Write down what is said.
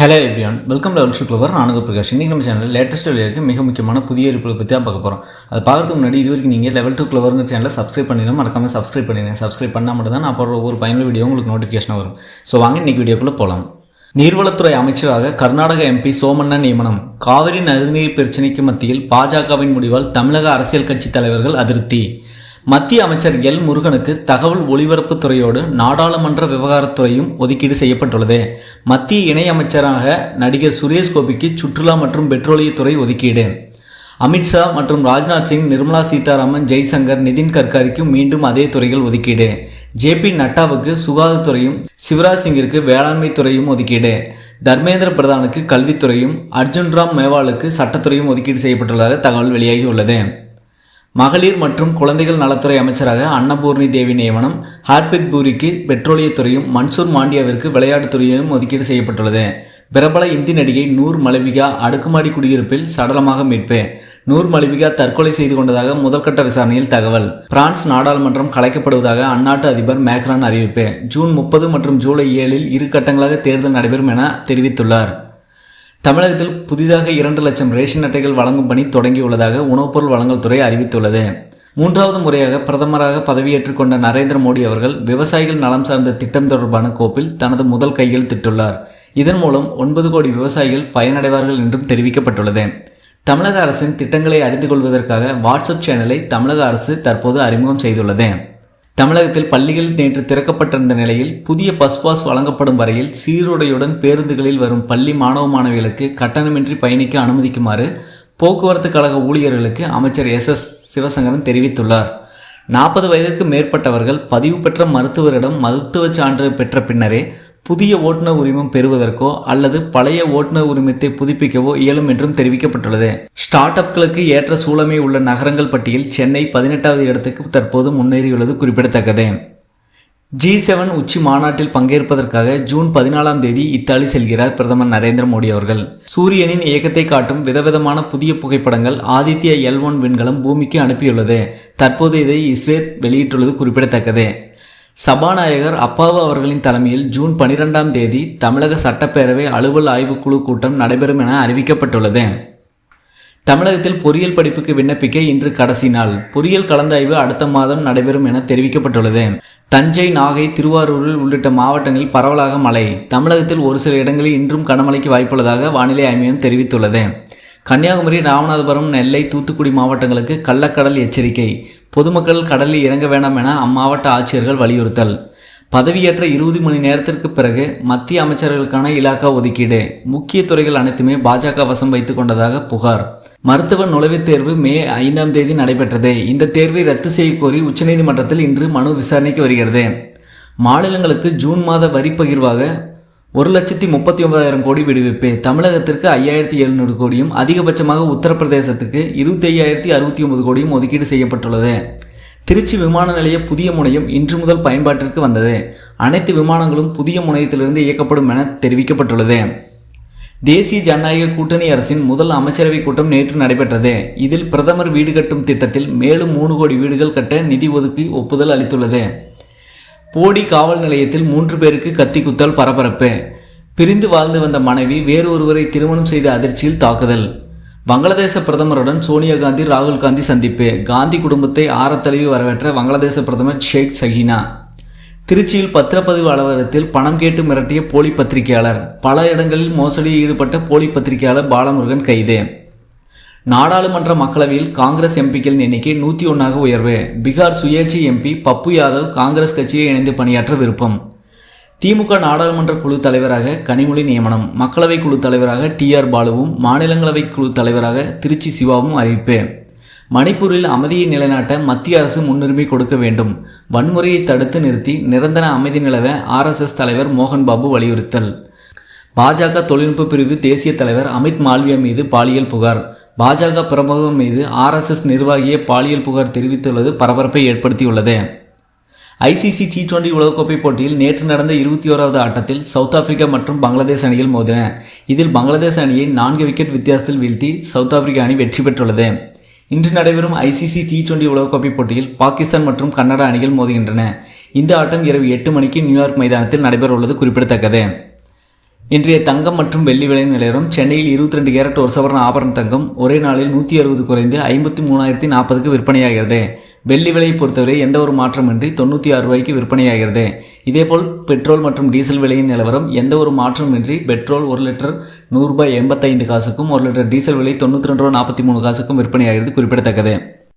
Hello everyone welcome level to clever நானுங்க பிரகாஷ். இன்றைக்கி நம்ம சேனலில் லேட்டஸ்ட் வெளியாக மிக முக்கியமான புதிய இருப்புகளை பற்றி தான் பார்க்க போகிறோம் அது பார்க்கறதுக்கு முன்னாடி இது வரைக்கும் நீங்கள் லெவல் டூ கிளவருங்க சேனலில் சப்ஸ்கிரைப் பண்ணிடுங்க மறக்காம சப்ஸ்கிரைப் பண்ணிடுங்க. சப்ஸ்கிரைப் பண்ணால் மட்டும் தான் நான் போடுற ஒரு பயனுள்ள வீடியோ உங்களுக்கு நோட்டிஃபிகேஷன் வரும். ஸோ வாங்க இன்றைக்கி வீடியோக்குள்ளே போகலாம் நீர்வளத்துறை அமைச்சராக கர்நாடக எம்பி சோமண்ணா நியமனம். காவிரி நதிநீர் பிரச்சினைக்கு மத்தியில் பாஜகவின் முடிவால் தமிழக அரசியல் கட்சி தலைவர்கள் அதிருப்தி. மத்திய அமைச்சர் எல் முருகனுக்கு தகவல் ஒலிபரப்புத்துறையோடு நாடாளுமன்ற விவகாரத்துறையும் ஒதுக்கீடு செய்யப்பட்டுள்ளது. மத்திய இணையமைச்சராக நடிகர் சுரேஷ் கோபிக்கு சுற்றுலா மற்றும் பெட்ரோலியத்துறை ஒதுக்கீடு. அமித்ஷா மற்றும் ராஜ்நாத் சிங் நிர்மலா சீதாராமன் ஜெய்சங்கர் நிதின் கட்கரிக்கு மீண்டும் அதே துறைகள் ஒதுக்கீடு. ஜேபி நட்டாவுக்கு சுகாதாரத்துறையும் சிவராஜ் சிங்கிற்கு வேளாண்மை துறையும் ஒதுக்கீடு. தர்மேந்திர பிரதானுக்கு கல்வித்துறையும் அர்ஜுன் ராம் மேவாலுக்கு சட்டத்துறையும் ஒதுக்கீடு செய்யப்பட்டுள்ளதாக தகவல் வெளியாகியுள்ளது. மகளிர் மற்றும் குழந்தைகள் நலத்துறை அமைச்சராக அன்னபூர்ணி தேவி நியமனம் ஹார்பித் பூரிக்கு பெட்ரோலியத்துறையும் மன்சூர் மாண்டியாவிற்கு விளையாட்டுத்துறையும் ஒதுக்கீடு செய்யப்பட்டுள்ளது. பிரபல இந்தி நடிகை நூர் மலவிகா அடுக்குமாடி குடியிருப்பில் சடலமாக மீட்பு. நூர் மலிபிகா தற்கொலை செய்து கொண்டதாக முதற்கட்ட விசாரணையில் தகவல். பிரான்ஸ் நாடாளுமன்றம் கலைக்கப்படுவதாக அந்நாட்டு அதிபர் மேக்ரான் அறிவிப்பு. ஜூன் முப்பது மற்றும் ஜூலை ஏழில் இரு கட்டங்களாக தேர்தல் நடைபெறும் என தெரிவித்துள்ளார். தமிழகத்தில் புதிதாக இரண்டு லட்சம் ரேஷன் அட்டைகள் வழங்கும் பணி தொடங்கியுள்ளதாக உணவுப் பொருள் வழங்கல் துறை அறிவித்துள்ளது. மூன்றாவது முறையாக பிரதமராக பதவியேற்றுக் கொண்ட நரேந்திர மோடி அவர்கள் விவசாயிகள் நலம் சார்ந்த திட்டம் தொடர்பான கோப்பில் தனது முதல் கையெழுத்திட்டுள்ளார் இதன் மூலம் ஒன்பது கோடி விவசாயிகள் பயனடைவார்கள் என்றும் தெரிவிக்கப்பட்டுள்ளது. தமிழக அரசின் திட்டங்களை அறிந்து கொள்வதற்காக வாட்ஸ்அப் சேனலை தமிழக அரசு தற்போது அறிமுகம் செய்துள்ளது. தமிழகத்தில் பள்ளிகள் நேற்று திறக்கப்பட்டிருந்த நிலையில் புதிய பஸ் பாஸ் வழங்கப்படும் வரையில் சீருடையுடன் பேருந்துகளில் வரும் பள்ளி மாணவ மாணவிகளுக்கு கட்டணமின்றி பயணிக்க அனுமதிக்குமாறு போக்குவரத்து கழக ஊழியர்களுக்கு அமைச்சர் எஸ் எஸ் சிவசங்கரன் தெரிவித்துள்ளார். நாற்பது வயதிற்கு மேற்பட்டவர்கள் பதிவு பெற்ற மருத்துவரிடம் மருத்துவச் சான்று பெற்ற பின்னரே புதிய ஓட்டுநர் உரிமம் பெறுவதற்கோ அல்லது பழைய ஓட்டுநர் உரிமத்தை புதுப்பிக்கவோ இயலும் என்றும் தெரிவிக்கப்பட்டுள்ளது. ஸ்டார்ட் அப்களுக்கு ஏற்ற சூழமை உள்ள நகரங்கள் பட்டியல் சென்னை பதினெட்டாவது இடத்துக்கு தற்போது முன்னேறியுள்ளது குறிப்பிடத்தக்கது. ஜி செவன் உச்சி மாநாட்டில் பங்கேற்பதற்காக ஜூன் பதினாலாம் தேதி இத்தாலி செல்கிறார் பிரதமர் நரேந்திர மோடி அவர்கள். சூரியனின் இயக்கத்தை காட்டும் விதவிதமான புதிய புகைப்படங்கள் ஆதித்யா எல் ஒன் விண்கலம் பூமிக்கு அனுப்பியுள்ளது. தற்போது இதை இஸ்ரேல் வெளியிட்டுள்ளது குறிப்பிடத்தக்கது. சபாநாயகர் அப்பாவு அவர்களின் தலைமையில் ஜூன் பனிரெண்டாம் தேதி தமிழக சட்டப்பேரவை அலுவல் ஆய்வுக்குழு கூட்டம் நடைபெறும் என அறிவிக்கப்பட்டுள்ளது. தமிழகத்தில் பொறியியல் படிப்புக்கு விண்ணப்பிக்க இன்று கடைசி நாள். பொறியியல் கலந்தாய்வு அடுத்த மாதம் நடைபெறும் என தெரிவிக்கப்பட்டுள்ளது. தஞ்சை நாகை திருவாரூரில் உள்ளிட்ட மாவட்டங்களில் பரவலாக மழை. தமிழகத்தில் ஒரு சில இடங்களில் இன்றும் கனமழைக்கு வாய்ப்புள்ளதாக வானிலை ஆய்வு தெரிவித்துள்ளது. கன்னியாகுமரி ராமநாதபுரம் நெல்லை தூத்துக்குடி மாவட்டங்களுக்கு கள்ளக்கடல் எச்சரிக்கை. பொதுமக்கள் கடலில் இறங்க வேண்டாம் என அம்மாவட்ட ஆட்சியர்கள் வலியுறுத்தல். பதவியேற்ற இருபது மணி நேரத்திற்கு பிறகு மத்திய அமைச்சர்களுக்கான இலாக்கா ஒதுக்கீடு. முக்கிய துறைகள் அனைத்துமே பாஜக வசம் வைத்துக் கொண்டதாக புகார். மருத்துவ நுழைவுத் தேர்வு மே ஐந்தாம் தேதி நடைபெற்றது. இந்த தேர்வை ரத்து செய்ய கோரி உச்சநீதிமன்றத்தில் இன்று மனு விசாரணைக்கு வருகிறது. மாநிலங்களுக்கு ஜூன் மாத வரி பகிர்வாக ஒரு லட்சத்தி முப்பத்தி ஒன்பதாயிரம் கோடி விடுவிப்பு. தமிழகத்திற்கு ஐயாயிரத்தி எழுநூறு கோடியும் அதிகபட்சமாக உத்தரப்பிரதேசத்துக்கு இருபத்தி ஐயாயிரத்தி அறுபத்தி ஒன்பது கோடியும் ஒதுக்கீடு செய்யப்பட்டுள்ளது. திருச்சி விமான நிலைய புதிய முனையம் இன்று முதல் பயன்பாட்டிற்கு வந்தது. அனைத்து விமானங்களும் புதிய முனையத்திலிருந்து இயக்கப்படும் என தெரிவிக்கப்பட்டுள்ளது. தேசிய ஜனநாயக கூட்டணி அரசின் முதல் அமைச்சரவைக் கூட்டம் நேற்று நடைபெற்றது. இதில் பிரதமர் வீடு கட்டும் திட்டத்தில் மேலும் மூணு கோடி வீடுகள் கட்ட நிதி ஒதுக்கி ஒப்புதல் அளித்துள்ளது. போடி காவல் நிலையத்தில் மூன்று பேருக்கு கத்தி குத்தல் பரபரப்பு. பிரிந்து வாழ்ந்து வந்த மனைவி வேறு ஒருவரை திருமணம் செய்த அதிர்ச்சியில் தாக்குதல். வங்களாதேச பிரதமருடன் சோனியா காந்தி ராகுல் காந்தி சந்திப்பு. காந்தி குடும்பத்தை ஆரத்தழுவி வரவேற்ற வங்களாதேச பிரதமர் ஷேக் சஹீனா. திருச்சியில் பத்திரப்பதிவு அலுவலகத்தில் பணம் கேட்டு மிரட்டிய போலி பத்திரிகையாளர். பல இடங்களில் மோசடியில் ஈடுபட்ட போலி பத்திரிகையாளர் பாலமுருகன் கைது. நாடாளுமன்ற மக்களவையில் காங்கிரஸ் எம்பிக்களின் எண்ணிக்கை நூற்றி ஒன்றாக உயர்வு. பீகார் சுயேட்சை எம்பி பப்பு யாதவ் காங்கிரஸ் கட்சியை இணைந்து பணியாற்ற விருப்பம். திமுக நாடாளுமன்ற குழு தலைவராக கனிமொழி நியமனம். மக்களவை குழு தலைவராக டி ஆர் பாலுவும் மாநிலங்களவை குழு தலைவராக திருச்சி சிவாவும் அறிவிப்பு. மணிப்பூரில் அமைதியை நிலைநாட்ட மத்திய அரசு முன்னுரிமை கொடுக்க வேண்டும். வன்முறையை தடுத்து நிறுத்தி நிரந்தர அமைதி நிலவ ஆர்எஸ்எஸ் தலைவர் மோகன் பாபு வலியுறுத்தல் பாஜக தொழில்நுட்ப பிரிவு தேசிய தலைவர் அமித் மால்வியா மீது பாலியல் புகார். பாஜக பிரமுகம் மீது ஆர்எஸ்எஸ் நிர்வாகிய பாலியல் புகார் தெரிவித்துள்ளது பரபரப்பை ஏற்படுத்தியுள்ளது. ஐசிசி டி டுவெண்டி உலகக்கோப்பை போட்டியில் நேற்று நடந்த இருபத்தி ஓராவது ஆட்டத்தில் சவுத் ஆப்பிரிக்கா மற்றும் பங்களாதேஷ் அணிகள் மோதின. இதில் பங்களாதேஷ் அணியை நான்கு விக்கெட் வித்தியாசத்தில் வீழ்த்தி சவுத் ஆப்பிரிக்கா அணி வெற்றி பெற்றுள்ளது. இன்று நடைபெறும் ஐசிசி டி டுவெண்டி உலகக்கோப்பை போட்டியில் பாகிஸ்தான் மற்றும் கன்னடா அணிகள் மோதுகின்றன. இந்த ஆட்டம் இரவு எட்டு மணிக்கு நியூயார்க் மைதானத்தில் நடைபெற உள்ளது குறிப்பிடத்தக்கது. இன்றைய தங்கம் மற்றும் வெள்ளி விலை நிலவரம் சென்னையில் இருபத்தி ரெண்டு கேரட் ஒரு சவரன் ஆபரண தங்கம் ஒரே நாளில் நூற்றி அறுபது குறைந்து ஐம்பத்தி மூணாயிரத்தி நாற்பதுக்கு விற்பனையாகிறது. வெள்ளி விலையை பொறுத்தவரை எந்த ஒரு மாற்றமின்றி தொண்ணூற்றி ஆறு ரூபாய்க்கு விற்பனையாகிறது. இதேபோல் பெட்ரோல் மற்றும் டீசல் விலையின் நிலவரம் எந்த ஒரு மாற்றமின்றி பெட்ரோல் ஒரு லிட்டர் நூறுரூபாய் எண்பத்தைந்து காசுக்கும் ஒரு லிட்டர் டீசல் விலை தொண்ணூற்றி ரெண்டு ரூபா நாற்பத்தி மூணு காசுக்கும் விற்பனையாகிறது குறிப்பிடத்தக்கது.